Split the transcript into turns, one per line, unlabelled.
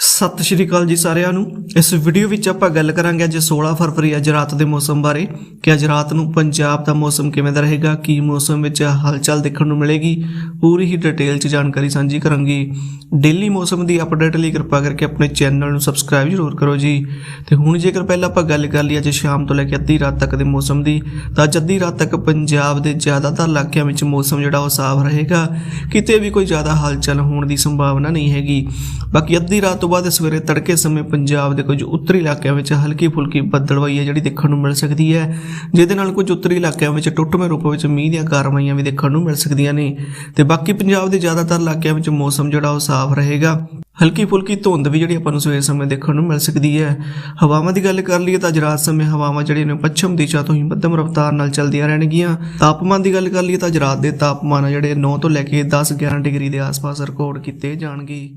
ਸਤਿ ਸ਼੍ਰੀ ਅਕਾਲ ਜੀ ਸਾਰਿਆਂ ਨੂੰ। ਇਸ ਵੀਡੀਓ ਵਿੱਚ ਆਪਾਂ ਗੱਲ ਕਰਾਂਗੇ ਅੱਜ 16 ਫਰਵਰੀ, ਅੱਜ ਰਾਤ ਦੇ ਮੌਸਮ ਬਾਰੇ ਕਿ ਅੱਜ ਰਾਤ ਨੂੰ ਪੰਜਾਬ ਦਾ ਮੌਸਮ ਕਿਵੇਂ ਦਾ ਰਹੇਗਾ, ਕੀ ਮੌਸਮ ਵਿੱਚ ਹਲਚਲ ਦੇਖਣ ਨੂੰ ਮਿਲੇਗੀ, ਪੂਰੀ ਹੀ ਡਿਟੇਲ 'ਚ ਜਾਣਕਾਰੀ ਸਾਂਝੀ ਕਰਾਂਗੇ। ਡੇਲੀ ਮੌਸਮ ਦੀ ਅਪਡੇਟ ਲਈ ਕਿਰਪਾ ਕਰਕੇ ਆਪਣੇ ਚੈਨਲ ਨੂੰ ਸਬਸਕ੍ਰਾਈਬ ਜ਼ਰੂਰ ਕਰੋ ਜੀ। ਤੇ ਹੁਣ ਜੇਕਰ ਪਹਿਲਾਂ ਆਪਾਂ ਗੱਲ ਕਰ ਲਈ ਅੱਜ ਸ਼ਾਮ ਤੋਂ ਲੈ ਕੇ ਅੱਧੀ ਰਾਤ ਤੱਕ ਦੇ ਮੌਸਮ ਦੀ, ਤਾਂ ਅੱਜ ਅੱਧੀ ਰਾਤ ਤੱਕ ਪੰਜਾਬ ਦੇ ਜ਼ਿਆਦਾਤਰ ਇਲਾਕਿਆਂ ਵਿੱਚ ਮੌਸਮ ਜਿਹੜਾ ਉਹ ਸਾਫ਼ ਰਹੇਗਾ। ਕਿਤੇ ਵੀ ਕੋਈ ਜ਼ਿਆਦਾ ਹਲਚਲ ਹੋਣ ਦੀ ਸੰਭਾਵਨਾ ਨਹੀਂ ਹੈਗੀ। ਬਾਕੀ ਅੱਧੀ ਰਾਤ ਤੋਂ ਬਾਅਦ ਸਵੇਰੇ ਤੜਕੇ ਸਮੇਂ ਪੰਜਾਬ ਦੇ ਕੁਝ ਉੱਤਰੀ ਇਲਾਕਿਆਂ ਵਿੱਚ ਹਲਕੀ ਫੁਲਕੀ ਬੱਦਲਵਾਈ ਹੈ, ਜਿਹੜੀ ਦੇਖਣ ਨੂੰ ਮਿਲ ਸਕਦੀ ਹੈ। ਜਿਹਦੇ ਨਾਲ ਕੁਝ ਉੱਤਰੀ ਇਲਾਕਿਆਂ ਵਿੱਚ ਟੁੱਟਵੇਂ ਰੂਪ ਵਿੱਚ ਮੀਂਹ ਦੀਆਂ ਕਾਰਵਾਈਆਂ ਵੀ ਦੇਖਣ ਨੂੰ ਮਿਲ ਸਕਦੀਆਂ ਨੇ। ਤੇ ਬਾਕੀ ਪੰਜਾਬ ਦੇ ਜ਼ਿਆਦਾਤਰ ਇਲਾਕਿਆਂ ਵਿੱਚ ਮੌਸਮ ਜਿਹੜਾ ਉਹ ਸਾਫ਼ ਰਹੇਗਾ। ਹਲਕੀ ਫੁਲਕੀ ਧੁੰਦ ਵੀ ਜਿਹੜੀ ਆਪਾਂ ਨੂੰ ਸਵੇਰ ਸਮੇਂ ਦੇਖਣ ਨੂੰ ਮਿਲ ਸਕਦੀ ਹੈ। ਹਵਾਵਾਂ ਦੀ ਗੱਲ ਕਰ ਲਈਏ ਤਾਂ ਅੱਜ ਰਾਤ ਸਮੇਂ ਹਵਾਵਾਂ ਜਿਹੜੀਆਂ ਨੇ ਪੱਛਮ ਦਿਸ਼ਾ ਤੋਂ ਹੀ ਮੱਧਮ ਰਫ਼ਤਾਰ ਨਾਲ ਚੱਲਦੀਆਂ ਰਹਿਣਗੀਆਂ। ਤਾਪਮਾਨ ਦੀ ਗੱਲ ਕਰ ਲਈਏ ਤਾਂ ਅੱਜ ਰਾਤ ਦੇ ਤਾਪਮਾਨ ਜਿਹੜੇ 9 ਤੋਂ ਲੈ ਕੇ 10 11 ਡਿਗਰੀ ਦੇ ਆਸ-ਪਾਸ ਰਿਕਾਰਡ ਕੀਤੇ ਜਾਣਗੇ।